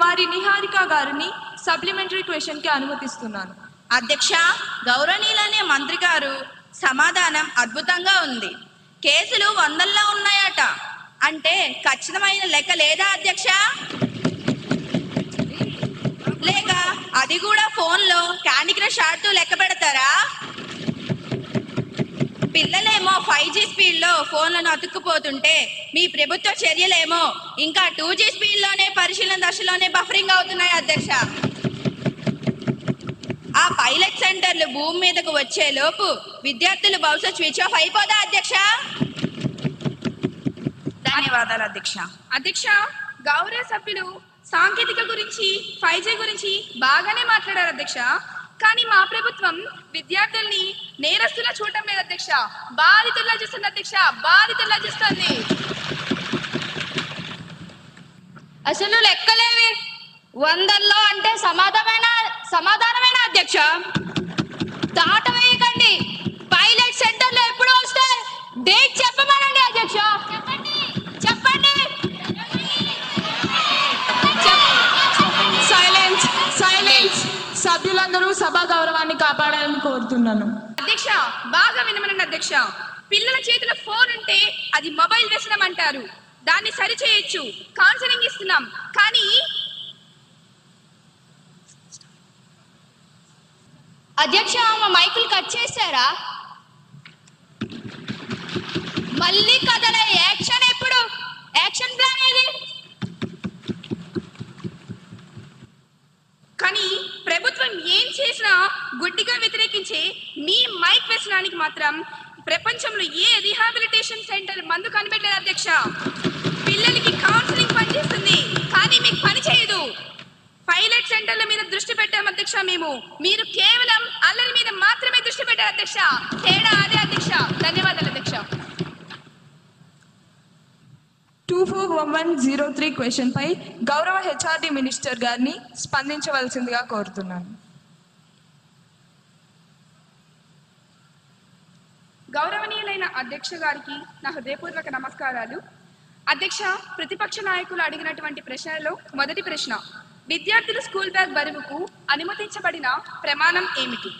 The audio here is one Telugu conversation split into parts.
కుమారి నిహారిక గారిని సప్లిమెంటరీ క్వశ్చన్కి అనుమతిస్తున్నాను. అధ్యక్ష గౌరవనీయులనే మంత్రి గారు సమాధానం అద్భుతంగా ఉంది. కేసులు వందల్లో ఉన్నాయట. అంటే ఖచ్చితమైన లెక్క లేదా అధ్యక్ష? లేక అది కూడా ఫోన్లో క్యాండీ క్రష్ ఆడుతూ లెక్క పెడతారా? పిల్లలేమో ఫైవ్ జీ స్పీడ్లో ఫోన్లను అతుక్కుపోతుంటే మీ ప్రభుత్వ చర్యలేమో ఇంకా టూ జీ స్పీడ్లోనే పరిశీలన దశలోనే బఫరింగ్ అవుతున్నాయి అధ్యక్ష. ఆ పైలట్ సెంటర్లు భూమి మీదకు వచ్చే లోపు విద్యార్థులు బహుశా స్విచ్ ఆఫ్ అయిపోదా అధ్యక్ష? ధన్యవాదాలు అధ్యక్ష. అధ్యక్ష గౌరవ సభ్యులు సాంకేతిక గురించి ఫైవ్ జీ గురించి బాగానే మాట్లాడారు అధ్యక్ష. కానీ మా ప్రభుత్వం విద్యార్థుల్ని నేరస్తులా చూడటం లేదు అధ్యక్ష. బాధితుల్లా చూస్తుంది అధ్యక్ష. బాధితుల్లా చూస్తుంది. అసలు లెక్కలేవి వందల్లో అంటే సమాధానమైన సమాధానమైన అధ్యక్ష. తాట వేయకండి. పైలట్ సెంటర్లో ఎప్పుడు వస్తాయి డేట్ చెప్పమనండి అధ్యక్ష. చెప్పండి. చెప్పండి. సైలెన్స్ సైలెన్స్ సభ్యులందరూ సభా గౌరవాన్ని కాపాడాలని కోరుతున్నాను. అధ్యక్ష బాగా వినమనండి అధ్యక్ష. పిల్లల చేతిలో ఫోన్ ఉంటే అది మొబైల్ వ్యసనం అంటారు దాన్ని సరిచేయొచ్చు. కౌన్సిలింగ్ ఇస్తున్నాం. కానీ అధ్యక్ష ఆమె మైకులు కట్ చేశారా? మళ్ళీ కదలే యాక్షన్ ఎప్పుడు? యాక్షన్ ప్లాన్ ఏది? కానీ ప్రభుత్వం ఏం చేసినా గుడ్డిగా వ్యతిరేకించే మీ మైక్ వ్యసనానికి మాత్రం ప్రపంచంలో ఏ రీహాబిలిటేషన్ సెంటర్ మందు కనిపెట్టలేదు అధ్యక్ష. పిల్లలకి కౌన్సిలింగ్ పనిచేస్తుంది. కానీ మీకు పని చేయదు. పైలట్ సెంటర్ల మీద దృష్టి పెట్టాం అధ్యక్ష మేము. మీరు కేవలం అల్లరి మీద మాత్రమే దృష్టి పెట్టారు అధ్యక్ష. తేడా అదే అధ్యక్ష. ధన్యవాదాలు అధ్యక్ష. Two four one one zero three క్వశ్చన్పై గౌరవ హెచ్ఆర్డి మినిస్టర్ గారిని స్పందించవలసిందిగా కోరుతున్నాను. గౌరవనీయులైన అధ్యక్ష గారికి నా హృదయపూర్వక నమస్కారాలు. అధ్యక్ష ప్రతిపక్ష నాయకులు అడిగినటువంటి ప్రశ్నలలో మొదటి ప్రశ్న విద్యార్థులు స్కూల్ బ్యాగ్ బరువుకు అనుమతించబడిన ప్రమాణం ఏమిటి?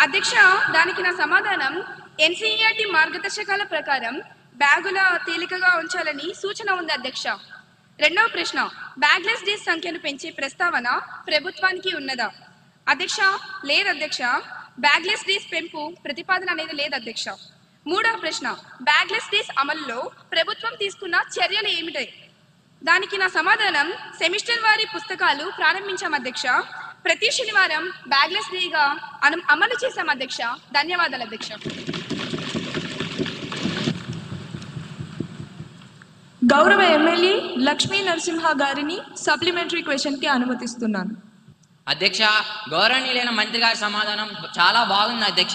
అధ్యక్ష దానికి నా సమాధానం ఎన్సీఈఆర్టీ మార్గదర్శకాల ప్రకారం బ్యాగుల తేలికగా ఉంచాలని సూచన ఉంది అధ్యక్ష. రెండవ ప్రశ్న బ్యాగ్లెస్ డేస్ సంఖ్యను పెంచే ప్రస్తావన ప్రభుత్వానికి ఉన్నదా? అధ్యక్ష లేదు అధ్యక్ష. బ్యాగ్లెస్ డేస్ పెంపు ప్రతిపాదన అనేది లేదు అధ్యక్ష. మూడవ ప్రశ్న. బ్యాగ్లెస్ డేస్ అమలులో ప్రభుత్వం తీసుకున్న చర్యలు ఏమిటాయి దానికి నా సమాధానం సెమిస్టర్ వారి పుస్తకాలు ప్రారంభించాం అధ్యక్ష. ప్రతి శనివారం బ్యాగ్లెస్ డేగా అను అమలు చేశాం అధ్యక్ష. ధన్యవాదాలు అధ్యక్ష. గౌరవ ఎమ్మెల్యే లక్ష్మీ నరసింహ గారిని సప్లిమెంటరీ క్వశ్చన్కి అనుమతిస్తున్నాను. అధ్యక్ష గౌరవనీయులైన మంత్రి గారి సమాధానం చాలా బాగుంది అధ్యక్ష.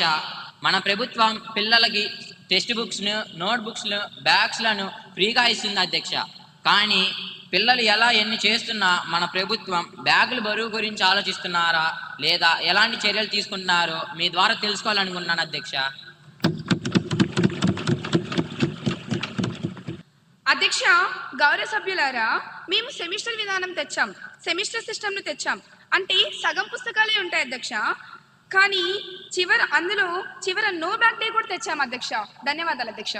మన ప్రభుత్వం పిల్లలకి టెక్స్ట్ బుక్స్ను నోట్ బుక్స్ను బ్యాగ్స్లను ఫ్రీగా ఇస్తుంది అధ్యక్ష. కానీ పిల్లలు ఎలా ఎన్ని చేస్తున్నా మన ప్రభుత్వం బ్యాగులు బరువు గురించి ఆలోచిస్తున్నారా? లేదా ఎలాంటి చర్యలు తీసుకుంటున్నారో మీ ద్వారా తెలుసుకోవాలనుకుంటున్నాను అధ్యక్ష. అధ్యక్ష గౌరవ సభ్యులారా మేము సెమిస్టర్ విధానం తెచ్చాం. సెమిస్టర్ సిస్టమ్ను తెచ్చాం. అంటే సగం పుస్తకాలే ఉంటాయి అధ్యక్ష. కానీ చివర అందులో చివర నో బ్యాక్ డే కూడా తెచ్చాము అధ్యక్ష. ధన్యవాదాలు అధ్యక్ష.